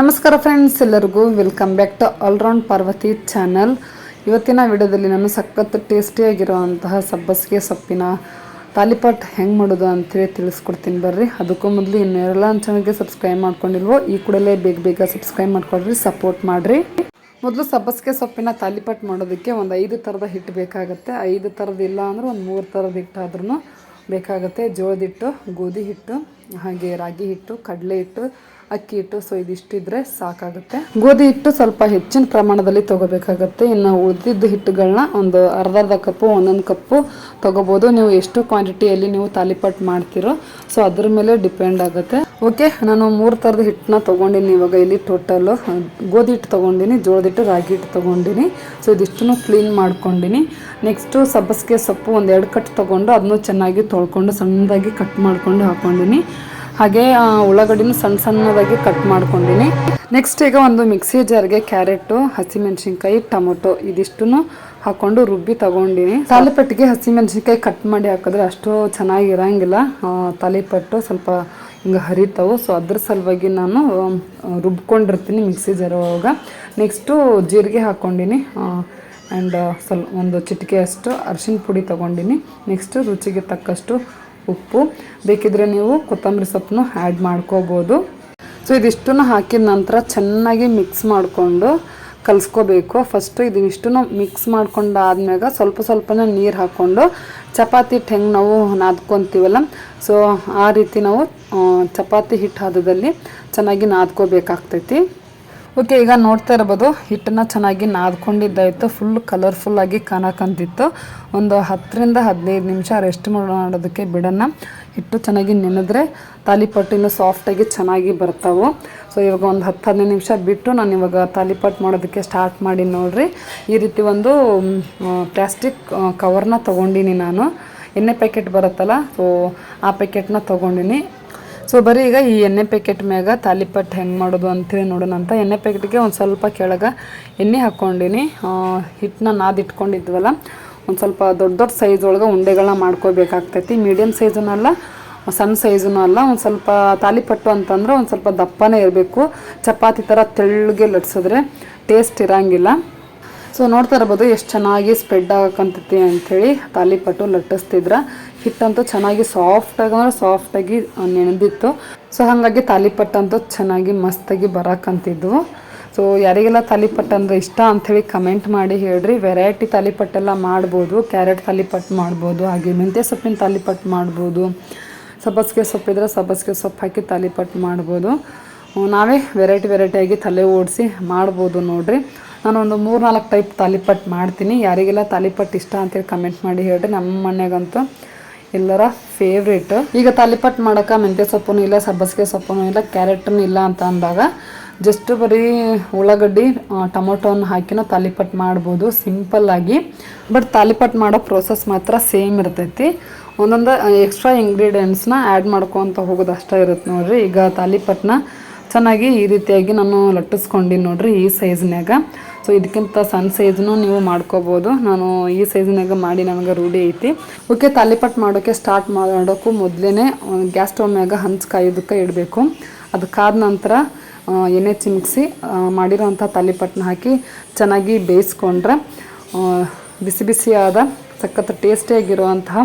ನಮಸ್ಕಾರ ಫ್ರೆಂಡ್ಸ್ ಎಲ್ಲರಿಗೂ welcome back to all round Parvati channel ಇವತ್ತಿನ ವಿಡಿಯೋದಲ್ಲಿ ನಾನು ಸಖತ್ ಟೇಸ್ಟಿಯಾಗಿರುವಂತಹ ಸಬ್ಬಸಿಗೆ ಸೊಪ್ಪಿನ ತಾಲಿಪಾಟ್ ಹೆಂಗೆ ಮಾಡೋದು ಅಂತೇಳಿ ತಿಳಿಸ್ಕೊಡ್ತೀನಿ ಬರ್ರಿ. ಅದಕ್ಕೂ ಮೊದಲು ಇನ್ನೆಲ್ಲ ಚಾನಲ್ಗೆ ಸಬ್ಸ್ಕ್ರೈಬ್ ಮಾಡ್ಕೊಂಡಿಲ್ವೋ, ಈ ಕೂಡಲೇ ಬೇಗ ಬೇಗ ಸಬ್ಸ್ಕ್ರೈಬ್ ಮಾಡ್ಕೊಳ್ರಿ ಸಪೋರ್ಟ್ ಮಾಡಿರಿ. ಮೊದಲು ಸಬ್ಬಸಿಗೆ ಸೊಪ್ಪಿನ ತಾಲಿಪಾಟ್ ಮಾಡೋದಕ್ಕೆ ಒಂದು ಐದು ಥರದ ಹಿಟ್ಟು ಬೇಕಾಗುತ್ತೆ. ಐದು ಥರದ್ದು ಇಲ್ಲ ಅಂದ್ರೆ ಒಂದು ಮೂರು ಥರದ ಹಿಟ್ಟಾದ್ರೂ ಬೇಕಾಗುತ್ತೆ. ಜೋಳದ ಹಿಟ್ಟು, ಗೋಧಿ ಹಿಟ್ಟು, ಹಾಗೆ ರಾಗಿ ಹಿಟ್ಟು, ಕಡಲೆ ಹಿಟ್ಟು ಅಕ್ಕಿ ಹಿಟ್ಟು, ಸೊ ಇದಿಷ್ಟಿದ್ರೆ ಸಾಕಾಗುತ್ತೆ. ಗೋಧಿ ಹಿಟ್ಟು ಸ್ವಲ್ಪ ಹೆಚ್ಚಿನ ಪ್ರಮಾಣದಲ್ಲಿ ತಗೋಬೇಕಾಗತ್ತೆ. ಇನ್ನು ಉಳಿದಿದ್ದ ಹಿಟ್ಟುಗಳನ್ನ ಒಂದು ಅರ್ಧ ಅರ್ಧ ಕಪ್ಪು, ಒಂದೊಂದು ಕಪ್ಪು ತಗೋಬೋದು. ನೀವು ಎಷ್ಟು ಕ್ವಾಂಟಿಟಿಯಲ್ಲಿ ನೀವು ತಾಲಿಪಟ್ ಮಾಡ್ತೀರೋ, ಸೊ ಅದ್ರ ಮೇಲೆ ಡಿಪೆಂಡ್ ಆಗುತ್ತೆ. ಓಕೆ, ನಾನು ಮೂರು ಥರದ ಹಿಟ್ಟನ್ನ ತೊಗೊಂಡಿನಿ ಇವಾಗ. ಇಲ್ಲಿ ಟೋಟಲ್ಲು ಗೋಧಿ ಹಿಟ್ಟು ತೊಗೊಂಡಿನಿ, ಜೋಳದ ಹಿಟ್ಟು, ರಾಗಿ ಹಿಟ್ಟು ತೊಗೊಂಡಿನಿ. ಸೊ ಇದಿಷ್ಟನ್ನು ಕ್ಲೀನ್ ಮಾಡ್ಕೊಂಡಿನಿ. ನೆಕ್ಸ್ಟು ಸಬ್ಬಸಿಗೆ ಸೊಪ್ಪು ಒಂದು ಎರಡು ಕಟ್ ತೊಗೊಂಡು ಅದನ್ನು ಚೆನ್ನಾಗಿ ತೊಳ್ಕೊಂಡು, ಸಣ್ಣದಾಗಿ ಕಟ್ ಮಾಡ್ಕೊಂಡು ಹಾಕೊಂಡಿನಿ. ಹಾಗೆ ಉಳ್ಳಾಗಡ್ಡಿನೂ ಸಣ್ಣ ಸಣ್ಣದಾಗಿ ಕಟ್ ಮಾಡ್ಕೊಂಡಿನಿ. ನೆಕ್ಸ್ಟ್ ಈಗ ಒಂದು ಮಿಕ್ಸಿ ಜಾರ್ಗೆ ಕ್ಯಾರೆಟು ಹಸಿಮೆಣಸಿನ್ಕಾಯಿ, ಟೊಮೊಟೊ ಇದಿಷ್ಟನ್ನು ಹಾಕೊಂಡು ರುಬ್ಬಿ ತಗೊಂಡಿನಿ. ತಾಲಿಪಟ್ಟಿಗೆ ಹಸಿಮೆಣಸಿನ್ಕಾಯಿ ಕಟ್ ಮಾಡಿ ಹಾಕಿದ್ರೆ ಅಷ್ಟು ಚೆನ್ನಾಗಿರಂಗಿಲ್ಲ ತಾಲಿಪಟ್ಟು ಸ್ವಲ್ಪ ಹಿಂಗೆ ಹರಿತಾವು. ಸೊ ಅದ್ರ ಸಲುವಾಗಿ ನಾನು ರುಬ್ಕೊಂಡಿರ್ತೀನಿ ಮಿಕ್ಸಿ ಜಾರ್ ಒಳಗೆ. ನೆಕ್ಸ್ಟು ಜೀರಿಗೆ ಹಾಕ್ಕೊಂಡಿನಿ ಆ್ಯಂಡ್ ಸ್ವಲ್ಪ ಒಂದು ಚಿಟಿಕೆ ಅಷ್ಟು ಅರಿಶಿನ ಪುಡಿ ತೊಗೊಂಡಿನಿ. ನೆಕ್ಸ್ಟು ರುಚಿಗೆ ತಕ್ಕಷ್ಟು ಉಪ್ಪು. ಬೇಕಿದ್ರೆ ನೀವು ಕೊತ್ತಂಬರಿ ಸೊಪ್ಪನ್ನು ಆ್ಯಡ್ ಮಾಡ್ಕೋಬೋದು. ಸೊ ಇದಿಷ್ಟನ್ನು ಹಾಕಿದ ನಂತರ ಚೆನ್ನಾಗಿ ಮಿಕ್ಸ್ ಮಾಡಿಕೊಂಡು ಕಲಿಸ್ಕೋಬೇಕು. ಫಸ್ಟು ಇದಿಷ್ಟು ಮಿಕ್ಸ್ ಮಾಡ್ಕೊಂಡಾದ್ಮ್ಯಾಗ ಸ್ವಲ್ಪ ಸ್ವಲ್ಪನೇ ನೀರು ಹಾಕ್ಕೊಂಡು ಚಪಾತಿ ಹಿಟ್ಟು ಹೆಂಗೆ ನಾವು ನಾದ್ಕೊತೀವಲ್ಲ ಸೊ ಆ ರೀತಿ ನಾವು ಚಪಾತಿ ಹಿಟ್ಟು ಹದದಲ್ಲಿ ಚೆನ್ನಾಗಿ ನಾದ್ಕೋಬೇಕಾಗ್ತೈತಿ. ಓಕೆ ಈಗ ನೋಡ್ತಾ ಇರ್ಬೋದು, ಹಿಟ್ಟನ್ನ ಚೆನ್ನಾಗಿ ನಾದ್ಕೊಂಡಿದ್ದಾಯಿತು. ಫುಲ್ ಕಲರ್ಫುಲ್ಲಾಗಿ ಕಾಣಕಂತಿತ್ತು. ಒಂದು ಹತ್ತರಿಂದ ಹದಿನೈದು ನಿಮಿಷ ರೆಸ್ಟ್ ಮಾಡೋದಕ್ಕೆ ಬಿಡೋಣ. ಹಿಟ್ಟು ಚೆನ್ನಾಗಿ ನೆನೆದ್ರೆ ತಾಲಿಪಟ್ಟು ಇನ್ನೂ ಸಾಫ್ಟಾಗಿ ಚೆನ್ನಾಗಿ ಬರ್ತಾವೆ. ಸೊ ಇವಾಗ ಒಂದು ಹತ್ತು, ಹದಿನೈದು ನಿಮಿಷ ಬಿಟ್ಟು ನಾನು ಇವಾಗ ತಾಲಿಪಟ್ಟು ಮಾಡೋದಕ್ಕೆ ಸ್ಟಾರ್ಟ್ ಮಾಡಿ ನೋಡ್ರಿ. ಈ ರೀತಿ ಒಂದು ಪ್ಲಾಸ್ಟಿಕ್ ಕವರ್ನ ತೊಗೊಂಡಿನಿ ನಾನು. ಎಣ್ಣೆ ಪ್ಯಾಕೆಟ್ ಬರುತ್ತಲ್ಲ ಸೊ ಆ ಪ್ಯಾಕೆಟ್ನ ತೊಗೊಂಡಿನಿ. ಸೊ ಬರೀ ಈಗ ಈ ಎಣ್ಣೆ ಪ್ಯಾಕೆಟ್ ಮ್ಯಾಗ ತಾಲಿಪಟ್ಟು ಹೆಂಗೆ ಮಾಡೋದು ಅಂತೇಳಿ ನೋಡೋಣ ಅಂತ. ಎಣ್ಣೆ ಪ್ಯಾಕೆಟ್ಗೆ ಒಂದು ಸ್ವಲ್ಪ ಕೆಳಗೆ ಎಣ್ಣೆ ಹಾಕ್ಕೊಂಡಿನಿ. ಹಿಟ್ಟನ್ನ ನಾದಿಟ್ಕೊಂಡಿದ್ವಲ್ಲ ಒಂದು ಸ್ವಲ್ಪ ದೊಡ್ಡ ದೊಡ್ಡ ಸೈಜ್ ಒಳಗೆ ಉಂಡೆಗಳನ್ನ ಮಾಡ್ಕೋಬೇಕಾಗ್ತೈತಿ. ಮೀಡಿಯಮ್ ಸೈಜುನೂ ಅಲ್ಲ ಸಣ್ಣ ಸೈಜುನೂ ಅಲ್ಲ, ಒಂದು ಸ್ವಲ್ಪ ತಾಲಿಪಟ್ಟು ಅಂತಂದ್ರೆ ಒಂದು ಸ್ವಲ್ಪ ದಪ್ಪನೇ ಇರಬೇಕು. ಚಪಾತಿ ಥರ ತೆಳ್ಳಗೆ ಲಟ್ಸಿದ್ರೆ ಟೇಸ್ಟ್ ಇರಂಗಿಲ್ಲ. ಸೊ ನೋಡ್ತಾ ಇರ್ಬೋದು ಎಷ್ಟು ಚೆನ್ನಾಗಿ ಸ್ಪ್ರೆಡ್ ಆಗಕ್ಕಂತೈತಿ ಅಂಥೇಳಿ ತಾಲಿಪಟ್ಟು ಲಟ್ಟಿಸ್ತಿದ್ರ. ಹಿಟ್ಟಂತೂ ಚೆನ್ನಾಗಿ ಸಾಫ್ಟಾಗಿ ಅಂದ್ರೆ ಸಾಫ್ಟಾಗಿ ನೆನೆದಿತ್ತು ಸೊ ಹಾಗಾಗಿ ತಾಲಿಪಟ್ಟಂತೂ ಚೆನ್ನಾಗಿ ಮಸ್ತಾಗಿ ಬರಕ್ಕಂತಿದ್ವು ಸೊ ಯಾರಿಗೆಲ್ಲ ತಾಲಿಪಟ್ಟು ಅಂದರೆ ಇಷ್ಟ ಅಂಥೇಳಿ ಕಮೆಂಟ್ ಮಾಡಿ ಹೇಳ್ರಿ. ವೆರೈಟಿ ತಾಲಿಪಟ್ಟೆಲ್ಲ ಮಾಡ್ಬೋದು ಕ್ಯಾರೆಟ್ ತಾಲಿಪಟ್ಟು ಮಾಡ್ಬೋದು, ಹಾಗೆ ಮೆಂತ್ಯ ಸೊಪ್ಪಿನ ತಾಲಿಪಟ್ಟು ಮಾಡ್ಬೋದು. ಸಬ್ಬಸಿಗೆ ಸೊಪ್ಪಿದ್ರೆ ಸಬ್ಬಸಿಗೆ ಸೊಪ್ಪು ಹಾಕಿ ತಾಲಿಪಟ್ಟು ಮಾಡ್ಬೋದು. ನಾವೇ ವೆರೈಟಿ ವೆರೈಟಿಯಾಗಿ ತಲೆ ಓಡಿಸಿ ಮಾಡ್ಬೋದು ನೋಡ್ರಿ. ನಾನೊಂದು ಮೂರು ನಾಲ್ಕು ಟೈಪ್ ತಾಲಿಪಟ್ಟು ಮಾಡ್ತೀನಿ. ಯಾರಿಗೆಲ್ಲ ತಾಲಿಪಟ್ಟು ಇಷ್ಟ ಅಂತೇಳಿ ಕಮೆಂಟ್ ಮಾಡಿ ಹೇಳ್ರಿ. ನಮ್ಮ ಮನೆಗಂತೂ ಎಲ್ಲರ ಫೇವ್ರೇಟ್ ಈಗ ತಾಲಿಪಟ್ಟು ಮಾಡೋಕೆ ಮೆಂತ್ಯ ಸೊಪ್ಪು ಇಲ್ಲ, ಸಬ್ಬಸಿಗೆ ಸೊಪ್ಪು ಇಲ್ಲ ಕ್ಯಾರೆಟನ್ನು ಇಲ್ಲ ಅಂತ ಅಂದಾಗ ಜಸ್ಟ್ ಬರೀ ಉಳ್ಳಾಗಡ್ಡಿ ಟೊಮೊಟೊನ ಹಾಕಿನೂ ತಾಲಿಪಟ್ಟು ಮಾಡ್ಬೋದು. ಸಿಂಪಲ್ಲಾಗಿ ಬಟ್ ತಾಲಿಪಟ್ಟು ಮಾಡೋ ಪ್ರೋಸೆಸ್ ಮಾತ್ರ ಸೇಮ್ ಇರ್ತೈತಿ. ಒಂದೊಂದು ಎಕ್ಸ್ಟ್ರಾ ಇಂಗ್ರೀಡಿಯೆಂಟ್ಸ್ನ ಆ್ಯಡ್ ಮಾಡ್ಕೊತ ಹೋಗೋದು ಅಷ್ಟೇ ಇರುತ್ತೆ ನೋಡ್ರಿ. ಈಗ ತಾಲಿಪಟ್ಟನ್ನ ಚೆನ್ನಾಗಿ ಈ ರೀತಿಯಾಗಿ ನಾನು ಲಟ್ಟಿಸ್ಕೊಂಡಿನಿ ನೋಡ್ರಿ ಈ ಸೈಜ್ನ್ಯಾಗ ಸೊ ಇದಕ್ಕಿಂತ ಸಣ್ಣ ಸೈಜ್ನು ನೀವು ಮಾಡ್ಕೋಬೋದು. ನಾನು ಈ ಸೈಜ್ನಾಗ ಮಾಡಿ ನನಗೆ ರೂಢಿ ಐತಿ. ಓಕೆ ತಾಲಿಪಟ್ ಮಾಡೋಕ್ಕೆ ಸ್ಟಾರ್ಟ್ ಮಾಡೋಕ್ಕೂ ಮೊದಲೇ ಗ್ಯಾಸ್ ಸ್ಟವ್ ಮ್ಯಾಗ ಹಂಚು ಕಾಯೋದಕ್ಕೆ ಇಡಬೇಕು. ಅದಕ್ಕಾದ ನಂತರ ಎಣ್ಣೆ ಚಿಮುಕ್ಸಿ ಮಾಡಿರೋಂಥ ತಾಲಿಪಟ್ಟನ್ನ ಹಾಕಿ ಚೆನ್ನಾಗಿ ಬೇಯಿಸ್ಕೊಂಡ್ರೆ ಬಿಸಿ ಬಿಸಿಯಾದ, ಸಖತ್ ಟೇಸ್ಟಿಯಾಗಿರುವಂತಹ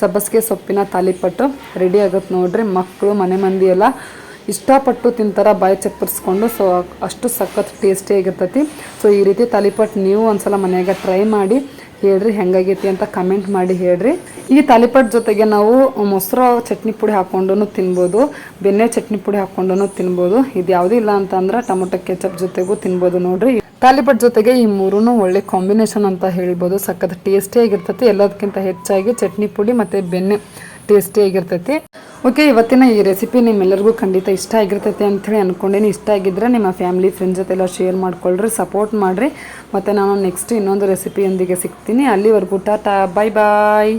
ಸಬ್ಬಸಿಗೆ ಸೊಪ್ಪಿನ ತಾಲಿಪಟ್ಟು ರೆಡಿ ಆಗುತ್ತೆ ನೋಡ್ರಿ. ಮಕ್ಕಳು ಮನೆ ಮಂದಿ ಎಲ್ಲ ಇಷ್ಟಪಟ್ಟು ತಿಂತಾರೆ, ಬಾಯಿ ಚಪ್ಪರಿಸ್ಕೊಂಡು. ಸೊ ಅಷ್ಟು ಸಖತ್ ಟೇಸ್ಟಿಯಾಗಿರ್ತೈತಿ ಸೊ ಈ ರೀತಿ ತಾಲಿಪಟ್ಟು ನೀವು ಒಂದ್ಸಲ ಮನೆಯಾಗ ಟ್ರೈ ಮಾಡಿ ಹೇಳ್ರಿ ಹೆಂಗಾಗೈತಿ ಅಂತ ಕಮೆಂಟ್ ಮಾಡಿ ಹೇಳ್ರಿ. ಈ ತಾಲಿಪಟ್ ಜೊತೆಗೆ ನಾವು ಮೊಸರು ಚಟ್ನಿ ಪುಡಿ ಹಾಕೊಂಡು ತಿನ್ಬೋದು, ಬೆಣ್ಣೆ ಚಟ್ನಿ ಪುಡಿ ಹಾಕೊಂಡು ತಿನ್ಬೋದು. ಇದು ಯಾವುದೂ ಇಲ್ಲ ಅಂತಂದ್ರೆ ಟೊಮೊಟೊ ಕೆಚಪ್ ಜೊತೆಗೂ ತಿನ್ಬೋದು ನೋಡ್ರಿ. ತಾಲಿಪಟ್ ಜೊತೆಗೆ ಈ ಮೂರೂ ಒಳ್ಳೆ ಕಾಂಬಿನೇಷನ್ ಅಂತ ಹೇಳ್ಬೋದು. ಸಖತ್ ಟೇಸ್ಟಿಯಾಗಿರ್ತೈತಿ ಎಲ್ಲದಕ್ಕಿಂತ ಹೆಚ್ಚಾಗಿ ಚಟ್ನಿ ಪುಡಿ ಮತ್ತು ಬೆಣ್ಣೆ ಟೇಸ್ಟಿಯಾಗಿರ್ತೈತಿ ಓಕೆ, ಇವತ್ತಿನ ಈ ರೆಸಿಪಿ ನಿಮ್ಮೆಲ್ಲರಿಗೂ ಖಂಡಿತ ಇಷ್ಟ ಆಗಿರ್ತೈತೆ ಅಂಥೇಳಿ ಅಂದ್ಕೊಂಡೇನಿ ಇಷ್ಟ ಆಗಿದ್ದರೆ ನಿಮ್ಮ ಫ್ಯಾಮಿಲಿ ಫ್ರೆಂಡ್ಸ್ ಜೊತೆ ಎಲ್ಲ ಶೇರ್ ಮಾಡ್ಕೊಳ್ರಿ ಸಪೋರ್ಟ್ ಮಾಡಿರಿ. ಮತ್ತು ನಾನು ನೆಕ್ಸ್ಟ್ ಇನ್ನೊಂದು ರೆಸಿಪಿಯೊಂದಿಗೆ ಸಿಗ್ತೀನಿ. ಅಲ್ಲಿವರೆಗೂ ಟಾಟಾ ಬಾಯ್ ಬಾಯ್